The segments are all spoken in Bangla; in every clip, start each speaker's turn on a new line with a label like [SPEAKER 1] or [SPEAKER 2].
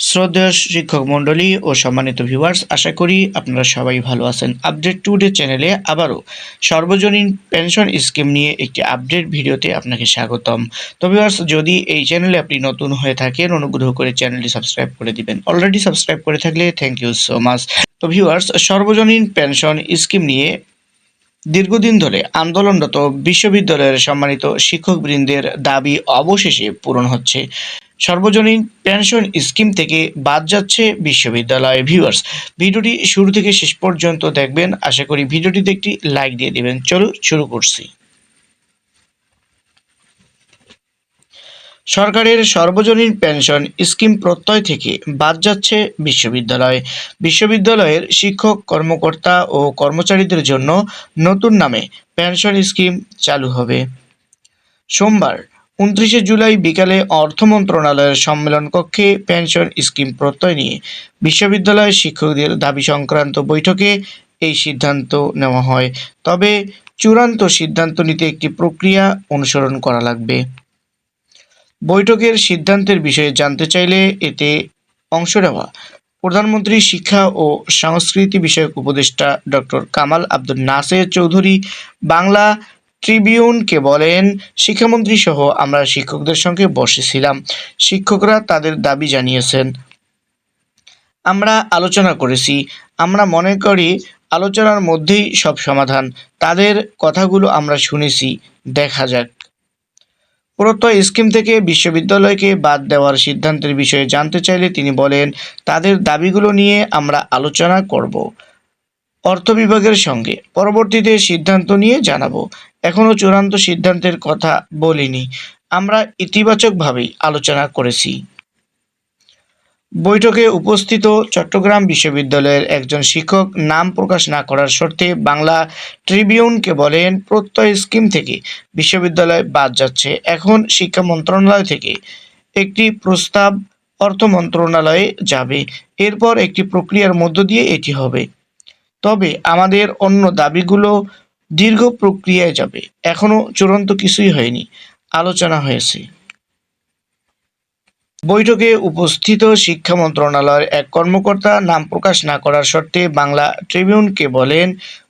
[SPEAKER 1] শ্রদ্ধেয় শিক্ষক মণ্ডলী ও সম্মানিত ভিউয়ার্স আশা করি আপনারা সবাই ভালো আছেন। আপডেট টুডে চ্যানেলে আবারও সর্বজনীন পেনশন স্কিম নিয়ে একটি আপডেট ভিডিওতে আপনাকে স্বাগতম। তো ভিউয়ার্স যদি এই চ্যানেলে আপনি নতুন হয়ে থাকেন, অনুগ্রহ করে চ্যানেলটি সাবস্ক্রাইব করে দিবেন। অলরেডি সাবস্ক্রাইব করে থাকলে থ্যাংক ইউ সো মাচ তো ভিউয়ার্স সর্বজনীন পেনশন স্কিম নিয়ে দীর্ঘদিন ধরে আন্দোলনরত বিশ্ববিদ্যালয়ের সম্মানিত শিক্ষকবৃন্দের দাবি অবশেষে পূরণ হচ্ছে। সর্বজনীন পেনশন স্কিম থেকে বাদ যাচ্ছে বিশ্ববিদ্যালয় ভিউয়ার্স। ভিডিওটি শুরু থেকে শেষ পর্যন্ত দেখবেন। আশা করি ভিডিওটিতে একটি লাইক দিয়ে দেবেন। চলো শুরু করছি। সরকারের সর্বজনীন পেনশন স্কিম প্রত্যয় থেকে বাদ যাচ্ছে বিশ্ববিদ্যালয়। বিশ্ববিদ্যালয়ের শিক্ষক, কর্মকর্তা ও কর্মচারীদের জন্য নতুন নামে পেনশন স্কিম চালু হবে। সোমবার, উনত্রিশে জুলাই বিকালে অর্থ মন্ত্রণালয়ের সম্মেলন কক্ষে পেনশন স্কিম প্রত্যয় নিয়ে বিশ্ববিদ্যালয়ের শিক্ষকদের দাবি সংক্রান্ত বৈঠকে এই সিদ্ধান্ত নেওয়া হয়। তবে চূড়ান্ত সিদ্ধান্ত নিতে একটি প্রক্রিয়া অনুসরণ করা লাগবে। বৈঠকের সিদ্ধান্তের বিষয়ে জানতে চাইলে এতে অংশ নেওয়া প্রধানমন্ত্রী শিক্ষা ও সংস্কৃতি বিষয়ক উপদেষ্টা ডক্টর কামাল আব্দুল নাসের চৌধুরী, বাংলা ট্রিবিউনকে বলেন, শিক্ষামন্ত্রী সহ আমরা শিক্ষকদের সঙ্গে বসেছিলাম। শিক্ষকরা তাদের দাবি জানিয়েছেন। আমরা আলোচনা করেছি। আমরা মনে করি আলোচনার মধ্যেই সব সমাধান। তাদের কথাগুলো আমরা শুনেছি। দেখা যাক। প্রত্যয় স্কিম থেকে বিশ্ববিদ্যালয়কে বাদ দেওয়ার সিদ্ধান্তের বিষয়ে জানতে চাইলে তিনি বলেন, তাদের দাবিগুলো নিয়ে আমরা আলোচনা করব। অর্থ বিভাগের সঙ্গে পরবর্তীতে সিদ্ধান্ত নিয়ে জানাব। এখনও চূড়ান্ত সিদ্ধান্তের কথা বলিনি। আমরা ইতিবাচকভাবেই আলোচনা করেছি। বৈঠকে উপস্থিত চট্টগ্রাম বিশ্ববিদ্যালয়ের একজন শিক্ষক নাম প্রকাশ না করার শর্তে বাংলা ট্রিবিউনকে বলেন, প্রত্যয় স্কিম থেকে বিশ্ববিদ্যালয় বাদ যাচ্ছে। এখন শিক্ষা মন্ত্রণালয় থেকে একটি প্রস্তাব অর্থ মন্ত্রণালয়ে যাবে। এরপর একটি প্রক্রিয়ার মধ্য দিয়ে এটি হবে। তবে আমাদের অন্য দাবিগুলো দীর্ঘ প্রক্রিয়ায় যাবে। এখনও চূড়ান্ত কিছুই হয়নি। আলোচনা হয়েছে। বৈঠকে উপস্থিত শিক্ষা মন্ত্রণালয়ের এক কর্মকর্তা নাম প্রকাশ না করার শর্তে বাংলা ট্রিবিউনকে বলেন,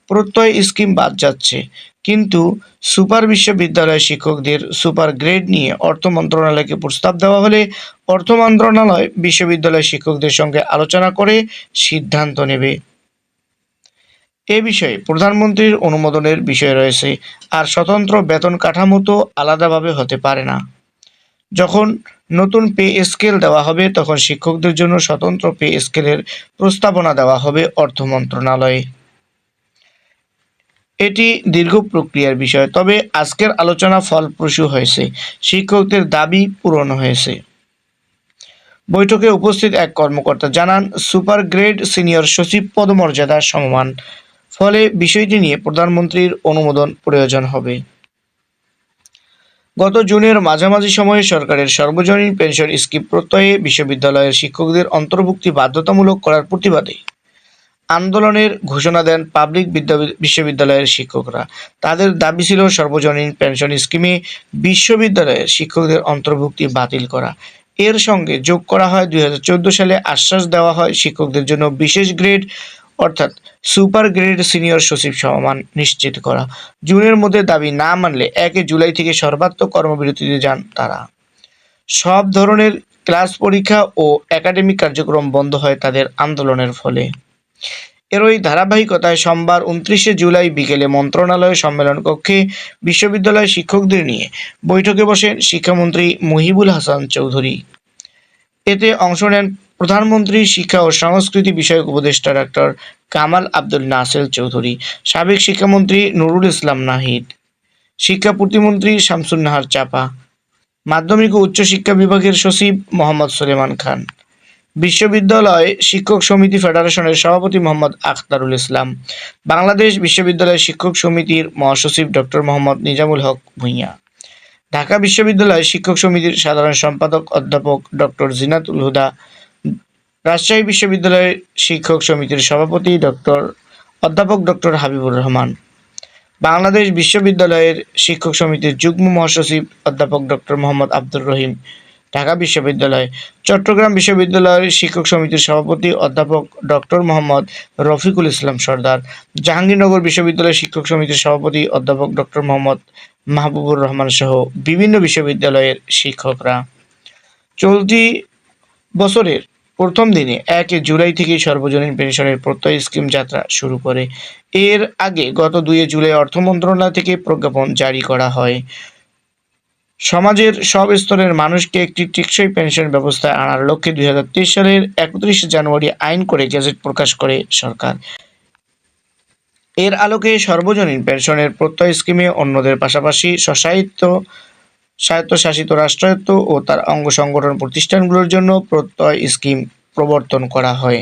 [SPEAKER 1] প্রত্যয় স্কিম বাদ যাচ্ছে। কিন্তু সুপার বিশ্ববিদ্যালয় শিক্ষকদের সুপার গ্রেড নিয়ে অর্থ মন্ত্রণালয়কে প্রস্তাব দেওয়া হলে অর্থ মন্ত্রণালয় বিশ্ববিদ্যালয় শিক্ষকদের সঙ্গে আলোচনা করে সিদ্ধান্ত নেবে। এ বিষয়ে প্রধানমন্ত্রীর অনুমোদনের বিষয় রয়েছে, আর স্বতন্ত্র বেতন কাঠামো তো আলাদাভাবে হতে পারে না। যখন নতুন পে স্কেল দেওয়া হবে, তখন শিক্ষকদের জন্য স্বতন্ত্র পে স্কেলের প্রস্তাবনা দেওয়া হবে অর্থ মন্ত্রণালয়ে। এটি দীর্ঘ প্রক্রিয়ার বিষয়, তবে আজকের আলোচনা ফলপ্রসূ হয়েছে, শিক্ষকদের দাবি পূরণ হয়েছে। বৈঠকে উপস্থিত এক কর্মকর্তা জানান সুপার গ্রেড সিনিয়র সচিব পদমর্যাদা সমমান, ফলে বিষয়টি নিয়ে প্রধানমন্ত্রীর অনুমোদন প্রয়োজন হবে। গত জুনের মাঝামাঝি সময়ে সরকারের সর্বজনীন পেনশন স্কিম প্রত্যয়ে বিশ্ববিদ্যালয়ের শিক্ষকদের অন্তর্ভুক্তি বাধ্যতামূলক করার প্রতিবাদে আন্দোলনের ঘোষণা দেন পাবলিক বিশ্ববিদ্যালয়ের শিক্ষকরা। তাদের দাবি ছিল সর্বজনীন পেনশন স্কিমে বিশ্ববিদ্যালয়ের শিক্ষকদের অন্তর্ভুক্তি বাতিল করা। এর সঙ্গে যোগ করা হয় দুই হাজার চোদ্দ সালে আশ্বাস দেওয়া হয় শিক্ষকদের জন্য বিশেষ গ্রেড অর্থাৎ সুপার গ্রেড সিনিয়র সচিব সম্মান নিশ্চিত করা। জুনের মধ্যে দাবি না মানলে একে জুলাই থেকে সর্বাত্মক কর্মবিরতিতে যান তারা। সব ধরনের ক্লাস পরীক্ষা ও একাডেমিক কার্যক্রম বন্ধ হয় তাদের আন্দোলনের ফলে। এরই ধারাবাহিকতায় সোমবার উনত্রিশে জুলাই বিকেলে মন্ত্রণালয় সম্মেলন কক্ষে বিশ্ববিদ্যালয় শিক্ষকদের নিয়ে বৈঠকে বসেন শিক্ষামন্ত্রী মুহিবুল হাসান চৌধুরী। এতে অংশ নেন প্রধানমন্ত্রী শিক্ষা ও সংস্কৃতি বিষয়ক উপদেষ্টা ডক্টর কামাল আব্দুল নাসের চৌধুরী, সাবেক শিক্ষামন্ত্রী নুরুল ইসলাম নাহিদ, শিক্ষা প্রতিমন্ত্রী শামসুন নাহার চাপা, মাধ্যমিক ও উচ্চশিক্ষা বিভাগের সচিব মোহাম্মদ সুলেমান খান, বিশ্ববিদ্যালয় শিক্ষক সমিতি ফেডারেশনের সভাপতি মোহাম্মদ আখতারুল ইসলাম, বাংলাদেশ বিশ্ববিদ্যালয় শিক্ষক সমিতির মহাসচিব ডক্টর মোহাম্মদ নিজামুল হক ভূঁইয়া, ঢাকা বিশ্ববিদ্যালয় শিক্ষক সমিতির সাধারণ সম্পাদক অধ্যাপক ডক্টর জিনাতুল হুদা রাজশাহী বিশ্ববিদ্যালয়ের শিক্ষক সমিতির সভাপতি ডক্টর অধ্যাপক ডক্টর হাবিবুর রহমান, বাংলাদেশ বিশ্ববিদ্যালয়ের শিক্ষক সমিতির যুগ্ম মহাসচিব অধ্যাপক ডক্টর মোহাম্মদ আব্দুর রহিম, ঢাকা বিশ্ববিদ্যালয়, চট্টগ্রাম বিশ্ববিদ্যালয়ের শিক্ষক সমিতির সভাপতি অধ্যাপক ডক্টর মোহাম্মদ রফিকুল ইসলাম সর্দার, জাহাঙ্গীরনগর বিশ্ববিদ্যালয়ের শিক্ষক সমিতির সভাপতি অধ্যাপক ডক্টর মোহাম্মদ মাহবুবুর রহমান সহ বিভিন্ন বিশ্ববিদ্যালয়ের শিক্ষকরা। চলতি বছরের প্রথম দিনে এক জুলাই থেকে সর্বজনীন পেনশনের প্রত্যয় স্কিম যাত্রা শুরু করে। এর আগে গত দুই জুলাই অর্থ মন্ত্রণালয় থেকে প্রজ্ঞাপন জারি করা হয়। সমাজের সব স্তরের মানুষকে একটি টেকসই পেনশন ব্যবস্থায় আনার লক্ষ্যে দুই সালের একত্রিশে জানুয়ারি আইন করে গেজেট প্রকাশ করে সরকার। এর আলোকে সর্বজনীন পেনশনের প্রত্যয় স্কিমে অন্যদের পাশাপাশি স্বশায়িত স্বায়ত্তশাসিত রাষ্ট্রায়ত্ত ও তার অঙ্গ সংগঠন প্রতিষ্ঠানগুলোর জন্য প্রত্যয় স্কিম প্রবর্তন করা হয়।